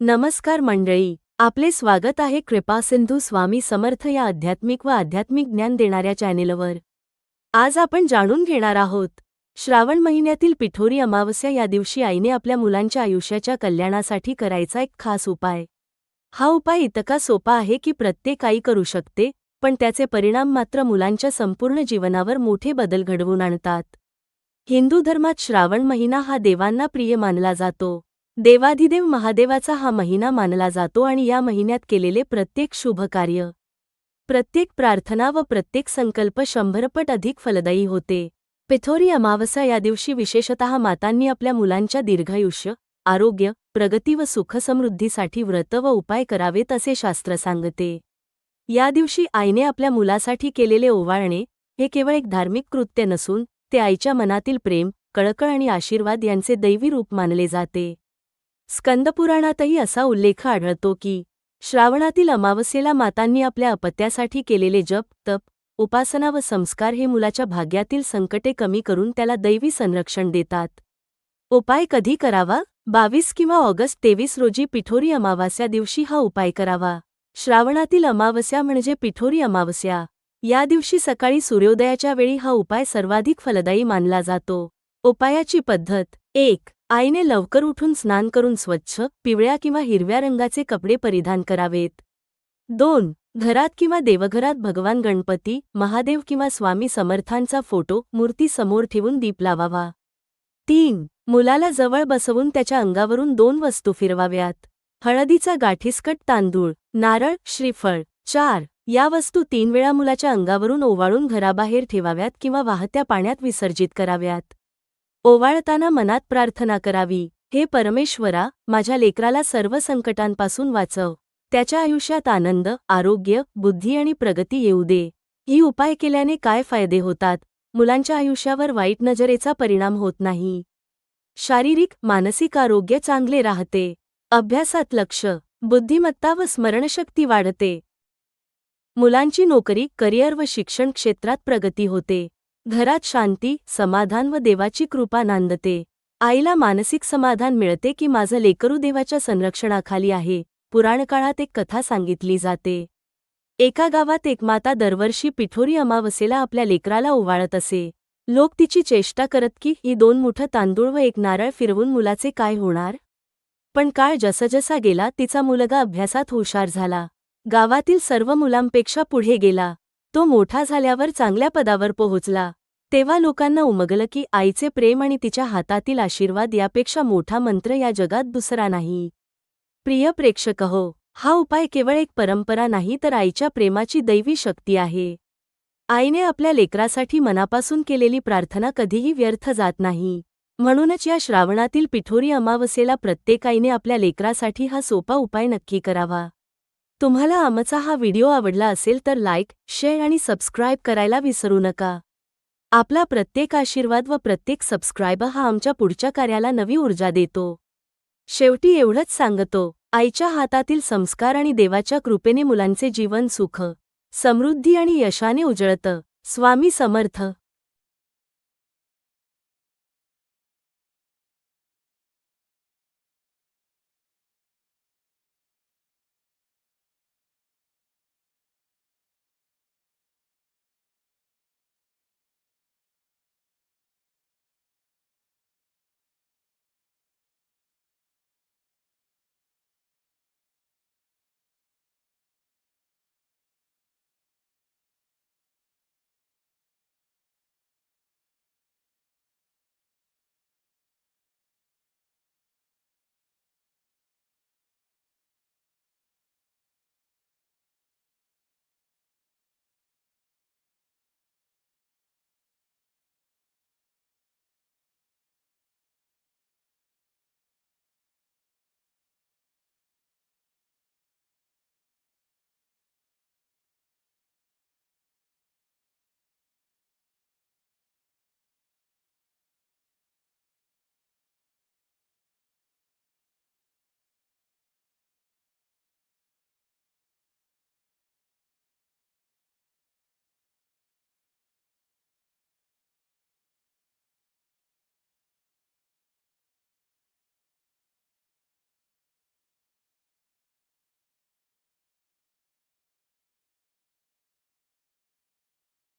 नमस्कार मंडळी आपले स्वागत आहे कृपासिंधू स्वामी समर्थ या आध्यात्मिक व आध्यात्मिक ज्ञान देणाऱ्या चॅनेलवर. आज आपण जाणून घेणार आहोत श्रावण महिन्यातील पिठोरी अमावस्या या दिवशी आईने आपल्या मुलांच्या आयुष्याच्या कल्याणासाठी करायचा एक खास उपाय. हा उपाय इतका सोपा आहे की प्रत्येक आई करू शकते पण त्याचे परिणाम मात्र मुलांच्या संपूर्ण जीवनावर मोठे बदल घडवून आणतात. हिंदू धर्मात श्रावण महिना हा देवांना प्रिय मानला जातो. देवाधिदेव महादेवाचा हा महिना मानला जातो आणि या महिन्यात केलेले प्रत्येक शुभ कार्य प्रत्येक प्रार्थना व प्रत्येक संकल्प शंभरपट अधिक फलदायी होते. पिथोरी अमावस्या या दिवशी विशेषतः मातांनी आपल्या मुलांच्या दीर्घायुष्य आरोग्य प्रगती व सुखसमृद्धीसाठी व्रत व उपाय करावेत असे शास्त्र सांगते. या दिवशी आईने आपल्या मुलासाठी केलेले ओवाळणे हे केवळ एक धार्मिक कृत्य नसून ते आईच्या मनातील प्रेम कळकळ आणि आशीर्वाद यांचे दैवी रूप मानले जाते. स्कंदपुराणातही असा उल्लेख आढळतो की श्रावणातील अमावस्येला मातांनी आपल्या अपत्यासाठी केलेले जप तप उपासना व संस्कार हे मुलाच्या भाग्यातील संकटे कमी करून त्याला दैवी संरक्षण देतात. उपाय कधी करावा? बावीस किंवा ऑगस्ट तेवीस रोजी पिठोरी अमावास्या दिवशी हा उपाय करावा. श्रावणातील अमावस्या म्हणजे पिठोरी अमावस्या. या दिवशी सकाळी सूर्योदयाच्या वेळी हा उपाय सर्वाधिक फलदायी मानला जातो. उपायाची पद्धत एक आईने लवकर उठून स्नान करून स्वच्छ पिवळ्या किंवा हिरव्या रंगाचे कपडे परिधान करावेत. दोन घरात किंवा देवघरात भगवान गणपती महादेव किंवा स्वामी समर्थांचा फोटो मूर्ती समोर ठेवून दीप लावावा. तीन मुलाला जवळ बसवून त्याच्या अंगावरून दोन वस्तू फिरवाव्यात. हळदीचा गाठीसकट तांदूळ नारळ श्रीफळ. चार या वस्तू तीन वेळा मुलाच्या अंगावरून ओवाळून घराबाहेर ठेवाव्यात किंवा वाहत्या पाण्यात विसर्जित कराव्यात. ओवाळताना मनात प्रार्थना करावी. हे परमेश्वरा माझ्या लेकराला सर्व संकटांपासून वाचव. त्याच्या आयुष्यात आनंद आरोग्य बुद्धी आणि प्रगती येऊ दे. ही उपाय केल्याने काय फायदे होतात? मुलांच्या आयुष्यावर वाईट नजरेचा परिणाम होत नाही. शारीरिक मानसिक आरोग्य चांगले राहते. अभ्यासात लक्ष बुद्धिमत्ता व स्मरणशक्ती वाढते. मुलांची नोकरी करिअर व शिक्षण क्षेत्रात प्रगती होते. घरात शांती समाधान व देवाची कृपा नांदते. आईला मानसिक समाधान मिळते की माझं लेकरू देवाच्या संरक्षणाखाली आहे पुराणकाळात एक कथा सांगितली जाते. एका गावात एक माता दरवर्षी पिठोरी अमावस्येला आपल्या लेकराला ओवाळत असे. लोक तिची चेष्टा करत की ही दोन मुठं तांदूळ व एक नारळ फिरवून मुलाचे काय होणार? पण काळ जसजसा गेला तिचा मुलगा अभ्यासात हुशार झाला. गावातील सर्व मुलांपेक्षा पुढे गेला. तो मोठा झाल्यावर चांगल्या पदावर पोहोचला. तेव्हा लोकांना उमगलं की आईचे प्रेम आणि तिच्या हातातील आशीर्वाद यापेक्षा मोठा मंत्र या जगात दुसरा नाही. प्रिय प्रेक्षक हो हा उपाय केवळ एक परंपरा नाही तर आईच्या प्रेमाची दैवी शक्ती आहे. आईने आपल्या लेकरासाठी मनापासून केलेली प्रार्थना कधीही व्यर्थ जात नाही. म्हणूनच या श्रावणातील पिठोरी अमावस्येला प्रत्येक आईने आपल्या लेकरासाठी हा सोपा उपाय नक्की करावा. तुम्हाला आमचा हा व्हिडिओ आवडला असेल तर लाईक शेअर आणि सबस्क्राईब करायला विसरू नका. आपला प्रत्येक आशीर्वाद व प्रत्येक सबस्क्राईब हा आमच्या पुढच्या कार्याला नवी ऊर्जा देतो. शेवटी एवढंच सांगतो आईच्या हातातील संस्कार आणि देवाच्या कृपेने मुलांचे जीवन सुख समृद्धी आणि यशाने उजळतं. स्वामी समर्थ.